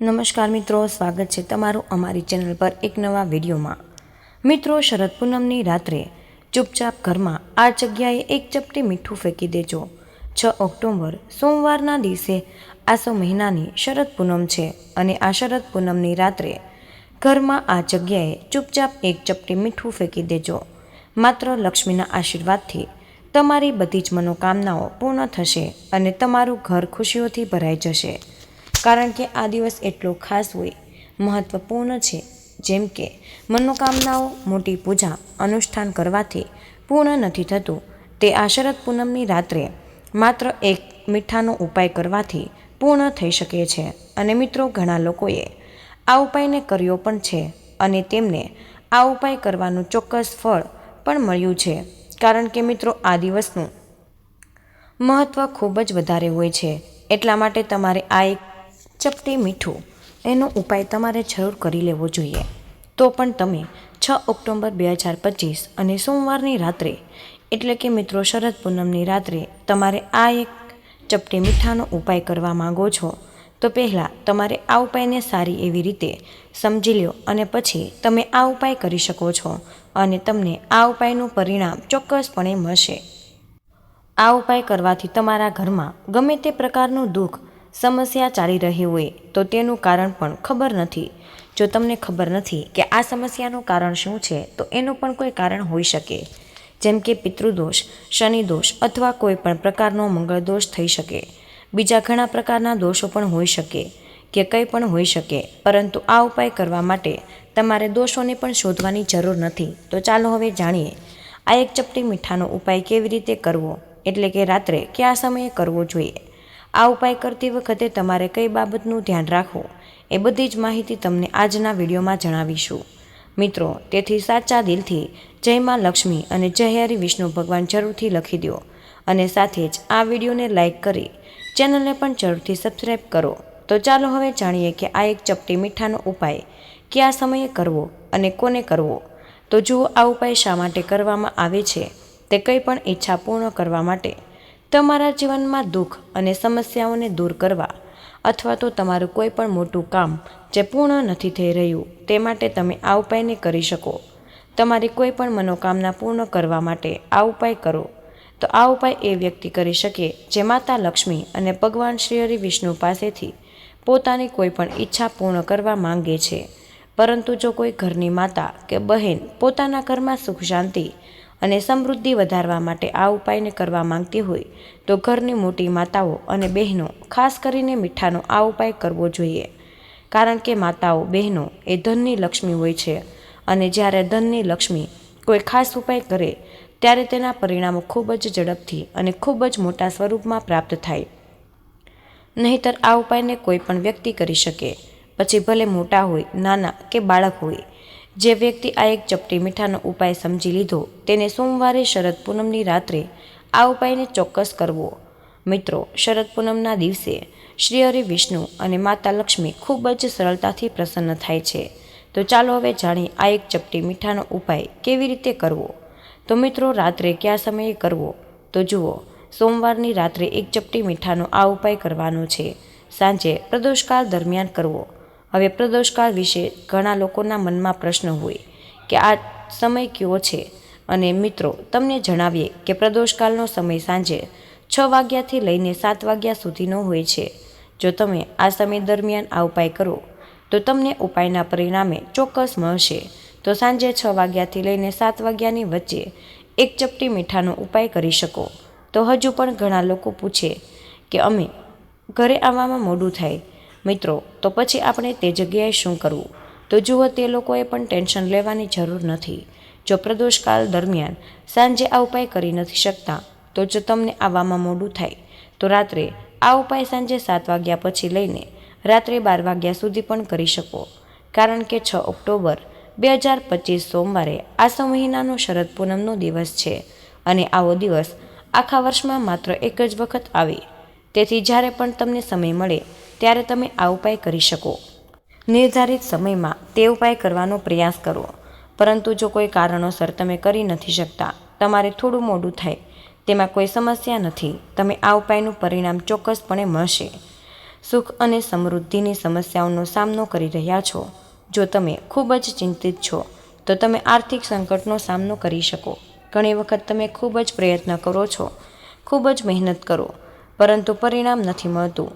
નમસ્કાર મિત્રો, સ્વાગત છે તમારું અમારી ચેનલ પર એક નવા વિડીયોમાં. મિત્રો, શરદ પૂનમની રાત્રે ચૂપચાપ ઘરમાં આ જગ્યાએ એક ચપટી મીઠું ફેંકી દેજો. છ ઓક્ટોબર સોમવારના દિવસે આસો મહિનાની શરદ પૂનમ છે અને આ શરદ પૂનમની રાત્રે ઘરમાં આ જગ્યાએ ચૂપચાપ એક ચપટી મીઠું ફેંકી દેજો. માત્ર લક્ષ્મીના આશીર્વાદથી તમારી બધી જ મનોકામનાઓ પૂર્ણ થશે અને તમારું ઘર ખુશીઓથી ભરાઈ જશે. કારણ કે આ દિવસ એટલો ખાસ હોય, મહત્વપૂર્ણ છે. જેમ કે, મનોકામનાઓ, મોટી પૂજા, અનુષ્ઠાન કરવાથી પૂર્ણ નથી થતું. તે આ પૂનમની રાત્રે માત્ર એક મીઠાનો ઉપાય કરવાથી પૂર્ણ થઈ શકે છે. અને મિત્રો, ઘણા લોકોએ આ ઉપાયને કર્યો પણ છે અને તેમને આ ઉપાય કરવાનું ચોક્કસ ફળ પણ મળ્યું છે. કારણ કે મિત્રો, આ દિવસનું મહત્ત્વ ખૂબ જ વધારે હોય છે. એટલા માટે તમારે આ એક ચપટી મીઠું. એનો ઉપાય તમારે જરૂર કરી લેવો જોઈએ. તો પણ તમે છ ઓક્ટોબર બે હજાર પચીસ અને સોમવારની રાત્રે, એટલે કે મિત્રો શરદ પૂનમની રાત્રે, તમારે આ એક ચપટી મીઠાનો ઉપાય કરવા માંગો છો. તો પહેલાં તમારે આ ઉપાયને સારી એવી રીતે સમજી લો અને પછી તમે આ ઉપાય કરી શકો છો અને તમને આ ઉપાયનું પરિણામ ચોક્કસપણે મળશે. આ ઉપાય કરવાથી તમારા ઘરમાં ગમે તે પ્રકારનું દુઃખ સમસ્યા ચાલી રહી હોય તો તેનું કારણ પણ ખબર નથી. જો તમને ખબર નથી કે આ સમસ્યાનું કારણ શું છે, તો એનું પણ કોઈ કારણ હોઈ શકે. જેમ કે પિતૃદોષ, શનિદોષ અથવા કોઈ પણ પ્રકારનો મંગળદોષ થઈ શકે. બીજા ઘણા પ્રકારના દોષો પણ હોઈ શકે કે કંઈ પણ હોઈ શકે, પરંતુ આ ઉપાય કરવા માટે તમારે દોષોને પણ શોધવાની જરૂર નથી. તો ચાલો હવે જાણીએ, આ એક ચપટી મીઠાનો ઉપાય કેવી રીતે કરવો? એટલે કે રાત્રે કયા સમયે કરવો જોઈએ? આ ઉપાય કરતી વખતે તમારે કઈ બાબતનું ધ્યાન રાખવું એ બધી જ માહિતી તમને આજના વિડીયોમાં જણાવીશું. મિત્રો, તેથી સાચા દિલથી જય માં લક્ષ્મી અને જય હરિ વિષ્ણુ ભગવાન જરૂરથી લખી દો અને સાથે જ આ વિડીયોને લાઇક કરી ચેનલને પણ જરૂરથી સબસ્ક્રાઈબ કરો. તો ચાલો હવે જાણીએ કે આ એક ચપટી મીઠાનો ઉપાય કયા સમયે કરવો અને કોને કરવો? તો જુઓ આ ઉપાય શા માટે કરવામાં આવે છે તે કંઈ પણ ઈચ્છા પૂર્ણ કરવા માટે. તમારા જીવનમાં દુઃખ અને સમસ્યાઓને દૂર કરવા અથવા તો તમારું કોઈ પણ મોટું કામ જે પૂર્ણ નથી થઈ રહ્યું તે માટે તમે આ ઉપાયને કરી શકો. તમારી કોઈ પણ મનોકામના પૂર્ણ કરવા માટે આ ઉપાય કરો. તો આ ઉપાય એ વ્યક્તિ કરી શકે જે માતા લક્ષ્મી અને ભગવાન શ્રી હરિ વિષ્ણુ પાસેથી પોતાની કોઈ પણ ઈચ્છા પૂર્ણ કરવા માંગે છે. પરંતુ જો કોઈ ઘરની માતા કે બહેન પોતાના ઘરમાં સુખ શાંતિ અને સમૃદ્ધિ વધારવા માટે આ ઉપાયને કરવા માંગતી હોય, તો ઘરની મોટી માતાઓ અને બહેનો, ખાસ કરીને મીઠાનો આ ઉપાય કરવો જોઈએ. કારણ કે માતાઓ, બહેનો એ ધનની લક્ષ્મી હોય છે અને જ્યારે ધનની લક્ષ્મી કોઈ ખાસ ઉપાય કરે, ત્યારે તેના પરિણામો ખૂબ જ ઝડપથી અને ખૂબ જ મોટા સ્વરૂપમાં પ્રાપ્ત થાય. નહીતર આ ઉપાયને કોઈ પણ વ્યક્તિ કરી શકે. પછી ભલે મોટા હોય, નાના કે બાળક હોય જે વ્યક્તિ આ એક ચપટી મીઠાનો ઉપાય સમજી લીધો, તેને સોમવારે શરદ પૂનમની રાત્રે આ ઉપાયને ચોક્કસ કરવો. મિત્રો, શરદ પૂનમના દિવસે શ્રી હરિ વિષ્ણુ અને માતા લક્ષ્મી ખૂબ જ સરળતાથી પ્રસન્ન થાય છે. તો ચાલો હવે જાણીએ આ એક ચપટી મીઠાનો ઉપાય કેવી રીતે કરવો? તો મિત્રો, રાત્રે કયા સમયે કરવો? તો જુઓ, સોમવારની રાત્રે એક ચપટી મીઠાનો આ ઉપાય કરવાનો છે. સાંજે પ્રદોષકાળ દરમિયાન કરવો. હવે પ્રદોષકાળ વિશે ઘણા લોકોના મનમાં પ્રશ્ન હોય કે આ સમય કયો છે? અને મિત્રો, તમને જણાવીએ કે પ્રદોષકાળનો સમય સાંજે છ વાગ્યાથી લઈને સાત વાગ્યા સુધીનો હોય છે. જો તમે આ સમય દરમિયાન આ ઉપાય કરો, તો તમને ઉપાયના પરિણામે ચોક્કસ મળશે. તો સાંજે છ વાગ્યાથી લઈને સાત વાગ્યાની વચ્ચે એક ચપટી મીઠાનો ઉપાય કરી શકો. તો હજુ પણ ઘણા લોકો પૂછે કે અમે ઘરે આવવામાં મોડું થાય મિત્રો, તો પછી આપણે તે જગ્યાએ શું કરવું? તો જુઓ, તે લોકોએ પણ ટેન્શન લેવાની જરૂર નથી. જો પ્રદોષકાળ દરમિયાન સાંજે આ ઉપાય કરી નથી શકતા, તો જો તમને આવવામાં મોડું થાય, તો રાત્રે આ ઉપાય સાંજે સાત વાગ્યા પછી લઈને રાત્રે બાર વાગ્યા સુધી પણ કરી શકો. કારણ કે છ ઓક્ટોબર બે હજાર પચીસ સોમવારે આસો મહિનાનો શરદ પૂનમનો દિવસ છે અને આવો દિવસ આખા વર્ષમાં માત્ર એક જ વખત આવે. તેથી જ્યારે પણ તમને સમય મળે ત્યારે તમે આ ઉપાય કરી શકો. નિર્ધારિત સમયમાં તે ઉપાય કરવાનો પ્રયાસ કરો. પરંતુ જો કોઈ કારણોસર તમે કરી નથી શકતા, તમારે થોડું મોડું થાય, તેમાં કોઈ સમસ્યા નથી, તમે આ ઉપાયનું પરિણામ ચોક્કસપણે મળશે. સુખ અને સમૃદ્ધિની સમસ્યાઓનો સામનો કરી રહ્યા છો. જો તમે ખૂબ જ ચિંતિત છો, તો તમે આર્થિક સંકટનો સામનો કરી શકો. ઘણી વખત તમે ખૂબ જ પ્રયત્ન કરો છો. ખૂબ જ મહેનત કરો, પરંતુ પરિણામ નથી મળતું.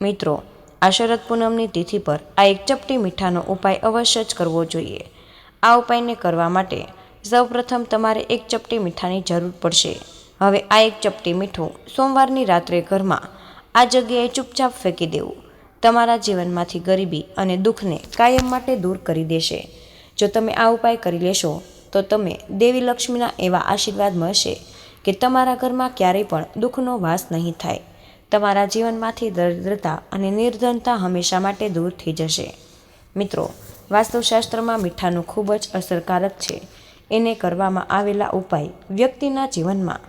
મિત્રો, આ શરદ પૂનમની તિથિ પર આ એક ચપટી મીઠાનો ઉપાય અવશ્ય જ કરવો જોઈએ. આ ઉપાયને કરવા માટે સૌપ્રથમ તમારે એક ચપટી મીઠાની જરૂર પડશે. હવે આ એક ચપટી મીઠું સોમવારની રાત્રે ઘરમાં આ જગ્યાએ ચૂપચાપ ફેંકી દેવું. તમારા જીવનમાંથી ગરીબી અને દુઃખને કાયમ માટે દૂર કરી દેશે. જો તમે આ ઉપાય કરી લેશો, તો તમે દેવી લક્ષ્મીના એવા આશીર્વાદ મળશે કે તમારા ઘરમાં ક્યારેય પણ દુઃખનો વાસ નહીં થાય. તમારા જીવનમાંથી દરિદ્રતા અને નિર્ધનતા હંમેશા માટે દૂર થઈ જશે. મિત્રો, વાસ્તુશાસ્ત્રમાં મીઠાનું ખૂબ જ અસરકારક છે. એને કરવામાં આવેલા ઉપાય વ્યક્તિના જીવનમાં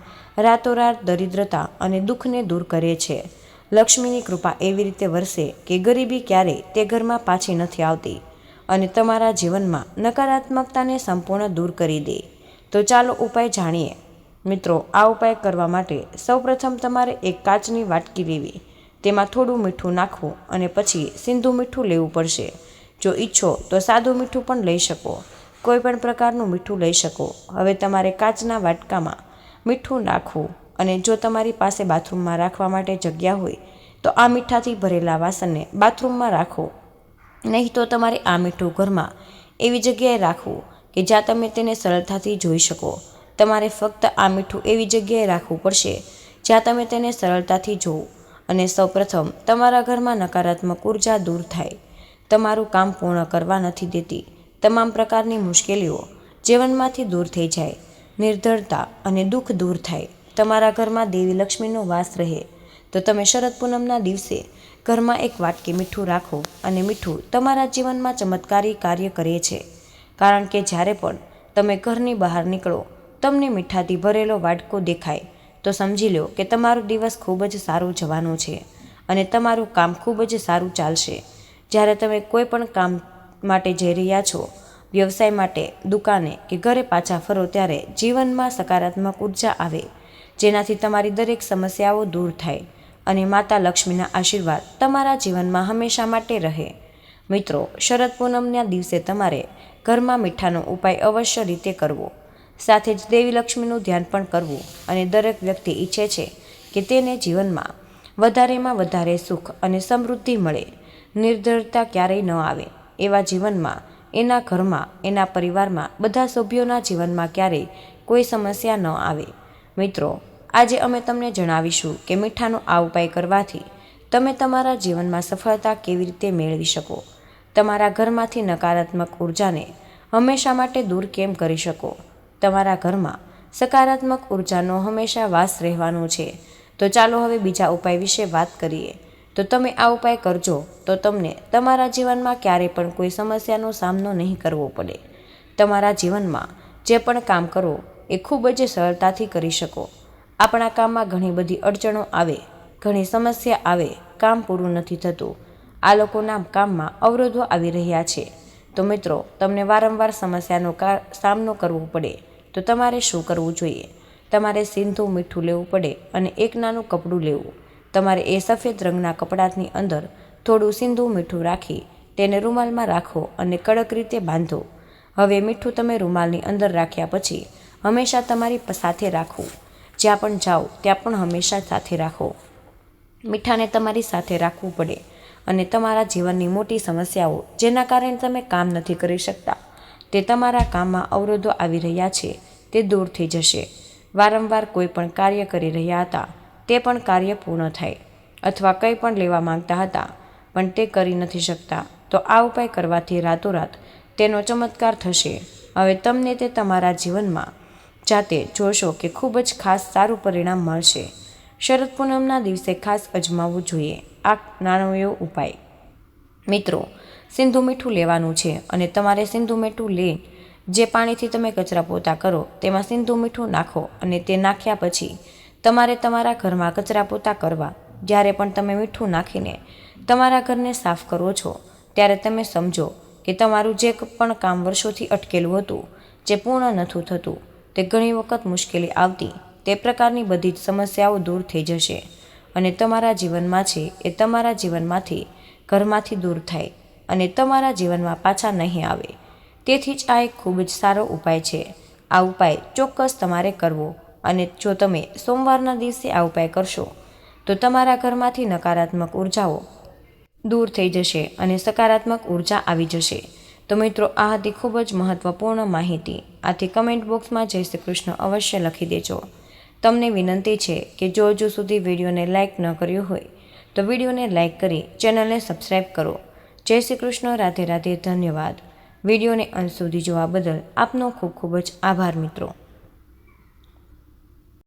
રાતોરાત દરિદ્રતા અને દુઃખને દૂર કરે છે. લક્ષ્મીની કૃપા એવી રીતે વરસે કે ગરીબી ક્યારેય તે ઘરમાં પાછી નથી આવતી અને તમારા જીવનમાં નકારાત્મકતાને સંપૂર્ણ દૂર કરી દે. તો ચાલો ઉપાય જાણીએ. મિત્રો, આ ઉપાય કરવા માટે સૌપ્રથમ તમારે એક કાચની વાટકી લેવી. તેમાં થોડું મીઠું નાખવું અને પછી સિંધુ મીઠું લેવું પડશે. જો ઈચ્છો તો સાદું મીઠું પણ લઈ શકો. કોઈ પણ પ્રકારનું મીઠું લઈ શકો. હવે તમારે કાચના વાટકામાં મીઠું નાખવું અને જો તમારી પાસે બાથરૂમમાં રાખવા માટે જગ્યા હોય, તો આ મીઠાથી ભરેલા વાસણને બાથરૂમમાં રાખો. નહીં તો તમારે આ મીઠું ઘરમાં એવી જગ્યાએ રાખવું કે જ્યાં તમે તેને સરળતાથી જોઈ શકો. તમારે ફક્ત આ મીઠું એવી જગ્યાએ રાખવું પડશે, જ્યાં તમે તેને સરળતાથી જોવો. અને સૌપ્રથમ, તમારા ઘરમાં નકારાત્મક ઊર્જા દૂર થાય. તમારું કામ પૂર્ણ કરવા નથી દેતી. તમામ પ્રકારની મુશ્કેલીઓ જીવનમાંથી દૂર થઈ જાય. નિર્ધરતા અને દુઃખ દૂર થાય. તમારા ઘરમાં દેવી લક્ષ્મીનો વાસ રહે. તો તમે શરદ પૂનમના દિવસે ઘરમાં એક વાટકી મીઠું રાખો અને મીઠું તમારા જીવનમાં ચમત્કારી કાર્ય કરે છે. કારણ કે જ્યારે પણ તમે ઘરની બહાર નીકળો તમને મીઠાથી ભરેલો વાટકો દેખાય, તો સમજી લો કે તમારો દિવસ ખૂબ જ સારું જવાનું છે અને તમારું કામ ખૂબ જ સારું ચાલશે. જ્યારે તમે કોઈ પણ કામ માટે જઈ રહ્યા છો, વ્યવસાય માટે, દુકાને કે ઘરે પાછા ફરો ત્યારે જીવનમાં સકારાત્મક ઊર્જા આવે, જેનાથી તમારી દરેક સમસ્યાઓ દૂર થાય અને માતા લક્ષ્મીના આશીર્વાદ તમારા જીવનમાં હંમેશા માટે રહે. મિત્રો, શરદ પૂનમના દિવસે તમારે ઘરમાં મીઠાનો ઉપાય અવશ્ય રીતે કરવો. સાથે જ દેવી લક્ષ્મીનું ધ્યાન પણ કરવું અને દરેક વ્યક્તિ ઈચ્છે છે કે તેને જીવનમાં વધારેમાં વધારે સુખ અને સમૃદ્ધિ મળે. નિર્ધરતા ક્યારેય ન આવે. એવા જીવનમાં, એના ઘરમાં, એના પરિવારમાં, બધા સભ્યોના જીવનમાં ક્યારેય કોઈ સમસ્યા ન આવે. મિત્રો, આજે અમે તમને જણાવીશું કે મીઠાનો આ ઉપાય કરવાથી તમે તમારા જીવનમાં સફળતા કેવી રીતે મેળવી શકો. તમારા ઘરમાંથી નકારાત્મક ઉર્જાને હંમેશા માટે દૂર કેમ કરી શકો? તમારા ઘરમાં સકારાત્મક ઉર્જાનો હંમેશા વાસ રહેવાનો છે. તો ચાલો હવે બીજા ઉપાય વિશે વાત કરીએ. તો તમે આ ઉપાય કરજો, તો તમને તમારા જીવનમાં ક્યારેય પણ કોઈ સમસ્યાનો સામનો નહીં કરવો પડે. તમારા જીવનમાં જે પણ કામ કરો, એ ખૂબ જ સરળતાથી કરી શકો. આપણા કામમાં ઘણી બધી અડચણો આવે, ઘણી સમસ્યા આવે, કામ પૂરું નથી થતું. આ લોકોના કામમાં અવરોધો આવી રહ્યા છે. તો મિત્રો, તમને વારંવાર સમસ્યાનો સામનો કરવો પડે. તો તમારે શું કરવું જોઈએ? તમારે સીંધું મીઠું લેવું પડે અને એક નાનું કપડું લેવું. તમારે એ સફેદ રંગના કપડાની અંદર થોડું સિંધુ મીઠું રાખી તેને રૂમાલમાં રાખો અને કડક રીતે બાંધો. હવે મીઠું તમે રૂમાલની અંદર રાખ્યા પછી હંમેશા તમારી સાથે રાખવું જ્યાં પણ જાઓ ત્યાં પણ હંમેશા સાથે રાખો. મીઠાને તમારી સાથે રાખવું પડે અને તમારા જીવનની મોટી સમસ્યાઓ જેના કારણે તમે કામ નથી કરી શકતા. તે તમારા કામમાં અવરોધો આવી રહ્યા છે તે દૂર થઈ જશે. વારંવાર કોઈ પણ કાર્ય કરી રહ્યા હતા, તે પણ કાર્ય પૂર્ણ થાય અથવા કંઈ પણ લેવા માંગતા હતા, પણ તે કરી નથી શકતા, તો આ ઉપાય કરવાથી રાતોરાત તેનો ચમત્કાર થશે. હવે તમને તે તમારા જીવનમાં જાતે જોશો કે ખૂબ જ ખાસ સારું પરિણામ મળશે. શરદ પૂનમના દિવસે ખાસ અજમાવવું જોઈએ, આ નાનો એવો ઉપાય. મિત્રો, સિંધુ મીઠું લેવાનું છે અને તમારે સિંધુ મીઠું લે જે પાણીથી તમે કચરા પોતા કરો, તેમાં સિંધુ મીઠું નાખો અને તે નાખ્યા પછી તમારે તમારા ઘરમાં કચરા પોતા કરવા. જ્યારે પણ તમે મીઠું નાખીને તમારા ઘરને સાફ કરો છો, ત્યારે તમે સમજો કે તમારું જે પણ કામ વર્ષોથી અટકેલું હતું, જે પૂર્ણ નથી થતું, તે ઘણી વખત મુશ્કેલી આવતી, તે પ્રકારની બધી જ સમસ્યાઓ દૂર થઈ જશે અને તમારા જીવનમાં છે એ તમારા જીવનમાંથી ઘરમાંથી દૂર થાય અને તમારા જીવનમાં પાછા નહીં આવે. તેથી જ આ એક ખૂબ જ સારો ઉપાય છે. આ ઉપાય ચોક્કસ તમારે કરવો અને જો તમે સોમવારના દિવસે આ ઉપાય કરશો, તો તમારા ઘરમાંથી નકારાત્મક ઉર્જાઓ દૂર થઈ જશે અને સકારાત્મક ઊર્જા આવી જશે. તો મિત્રો, આ હતી ખૂબ જ મહત્વપૂર્ણ માહિતી. આથી કમેન્ટ બોક્સમાં જય શ્રી કૃષ્ણ અવશ્ય લખી દેજો. તમને વિનંતી છે કે જો હજુ સુધી વિડીયોને લાઇક ન કર્યું હોય, તો વિડીયોને લાઇક કરી ચેનલને સબસ્ક્રાઈબ કરો. જય શ્રી કૃષ્ણ, રાધે રાધે, ધન્યવાદ. વિડીયોને અંત સુધી જોવા બદલ આપનો ખૂબ ખૂબ જ આભાર મિત્રો.